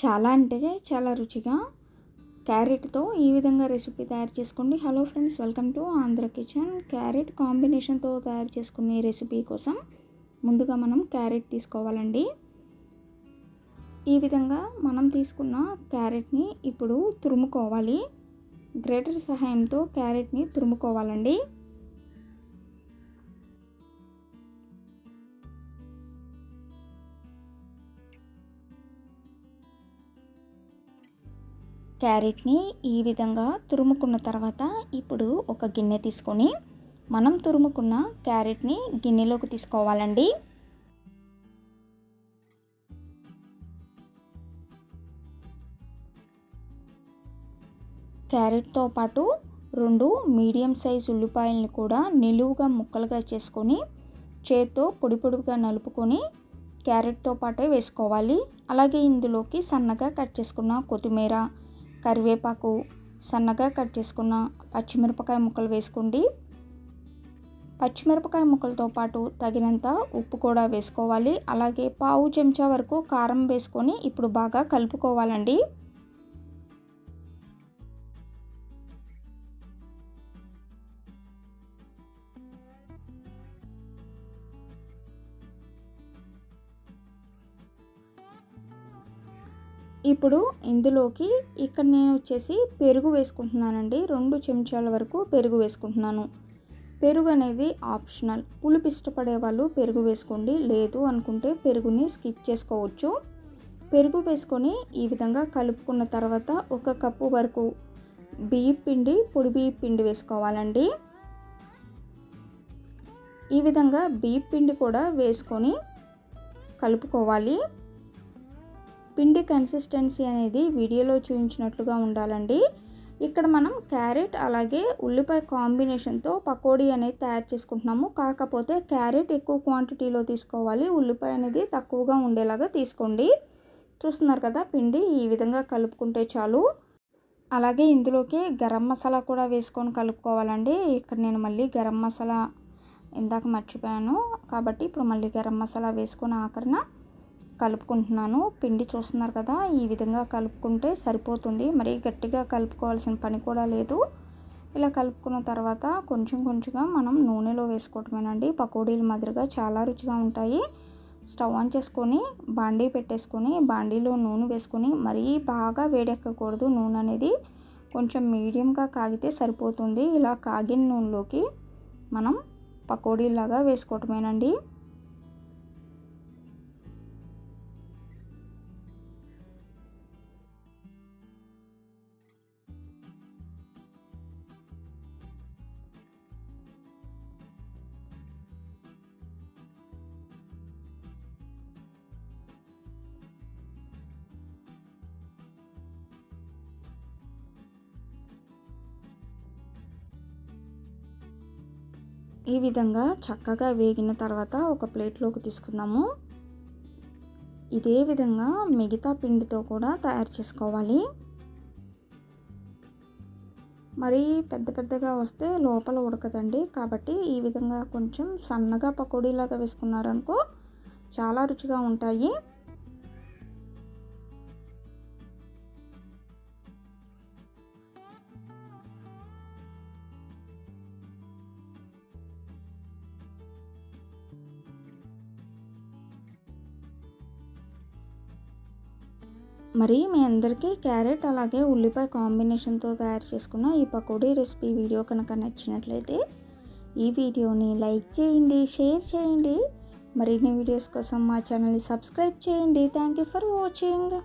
చాలా అంటే చాలా రుచిగా క్యారెట్తో ఈ విధంగా రెసిపీ తయారు చేసుకోండి. Hello friends welcome to Andhra kitchen. Carrot కాంబినేషన్తో తయారు చేసుకునే రెసిపీ కోసం ముందుగా మనం క్యారెట్ తీసుకోవాలండి. ఈ విధంగా మనం తీసుకున్న క్యారెట్ని ఇప్పుడు తురుముకోవాలి. గ్రేటర్ సహాయంతో క్యారెట్ని తురుముకోవాలండి. క్యారెట్ని ఈ విధంగా తురుముకున్న తర్వాత ఇప్పుడు ఒక గిన్నె తీసుకొని మనం తురుముకున్న క్యారెట్ని గిన్నెలోకి తీసుకోవాలండి. క్యారెట్తో పాటు రెండు మీడియం సైజ్ ఉల్లిపాయలని కూడా నిలువుగా ముక్కలుగా చేసుకొని చేత్తో పొడి పొడిగా నలుపుకొని క్యారెట్తో పాటే వేసుకోవాలి. అలాగే ఇందులోకి సన్నగా కట్ చేసుకున్న కొత్తిమీర కరివేపాకు సన్నగా కట్ చేసుకున్న పచ్చిమిరపకాయ ముక్కలు వేసుకోండి. పచ్చిమిరపకాయ ముక్కలతో పాటు తగినంత ఉప్పు కూడా వేసుకోవాలి. అలాగే పావు చెంచా వరకు కారం వేసుకొని ఇప్పుడు బాగా కలుపుకోవాలండి. ఇప్పుడు ఇందులోకి ఇక్కడ నేను వచ్చేసి పెరుగు వేసుకుంటున్నానండి. రెండు చెంచాల వరకు పెరుగు వేసుకుంటున్నాను. పెరుగు అనేది ఆప్షనల్. పులుపు ఇష్టపడే వాళ్ళు పెరుగు వేసుకోండి. లేదు అనుకుంటే పెరుగుని స్కిప్ చేసుకోవచ్చు. పెరుగు వేసుకొని ఈ విధంగా కలుపుకున్న తర్వాత ఒక కప్పు వరకు బియ్య పిండి పొడి బియ్య పిండి వేసుకోవాలండి. ఈ విధంగా బియ్య పిండి కూడా వేసుకొని కలుపుకోవాలి. పిండి కన్సిస్టెన్సీ అనేది వీడియోలో చూపించినట్లుగా ఉండాలండి. ఇక్కడ మనం క్యారెట్ అలాగే ఉల్లిపాయ కాంబినేషన్తో పకోడీ అనేది తయారు చేసుకుంటున్నాము. కాకపోతే క్యారెట్ ఎక్కువ క్వాంటిటీలో తీసుకోవాలి. ఉల్లిపాయ అనేది తక్కువగా ఉండేలాగా తీసుకోండి. చూస్తున్నారు కదా పిండి ఈ విధంగా కలుపుకుంటే చాలు. అలాగే ఇందులోకి గరం మసాలా కూడా వేసుకొని కలుపుకోవాలండి. ఇక్కడ నేను మళ్ళీ గరం మసాలా ఇందాక మర్చిపోయాను. కాబట్టి ఇప్పుడు మళ్ళీ గరం మసాలా వేసుకొని ఆఖరిన కలుపుకుంటున్నాను. పిండి చూస్తున్నారు కదా ఈ విధంగా కలుపుకుంటే సరిపోతుంది. మరీ గట్టిగా కలుపుకోవాల్సిన పని కూడా లేదు. ఇలా కలుపుకున్న తర్వాత కొంచెం కొంచెంగా మనం నూనెలో వేసుకోవటమేనండి. పకోడీల మాదిరిగా చాలా రుచిగా ఉంటాయి. స్టవ్ ఆన్ చేసుకొని బాండీ పెట్టేసుకొని బాండీలో నూనె వేసుకొని మరీ బాగా వేడెక్కకూడదు నూనె అనేది. కొంచెం మీడియంగా కాగితే సరిపోతుంది. ఇలా కాగిన నూనెలోకి మనం పకోడీలాగా వేసుకోవటమేనండి. ఈ విధంగా చక్కగా వేగిన తర్వాత ఒక ప్లేట్లోకి తీసుకుందాము. ఇదే విధంగా మిగతా పిండితో కూడా తయారు చేసుకోవాలి. మరీ పెద్ద పెద్దగా వస్తే లోపల ఉడకదండి. కాబట్టి ఈ విధంగా కొంచెం సన్నగా పకోడీలాగా వేసుకున్నారనుకో చాలా రుచిగా ఉంటాయి. మరి మీ అందరికీ క్యారెట్ అలాగే ఉల్లిపాయ కాంబినేషన్తో తయారు చేసుకున్న ఈ పకోడీ రెసిపీ వీడియో కనుక నచ్చినట్లయితే ఈ వీడియోని లైక్ చేయండి షేర్ చేయండి. మరిన్ని వీడియోస్ కోసం మా ఛానల్ని సబ్స్క్రైబ్ చేయండి. Thank you for watching.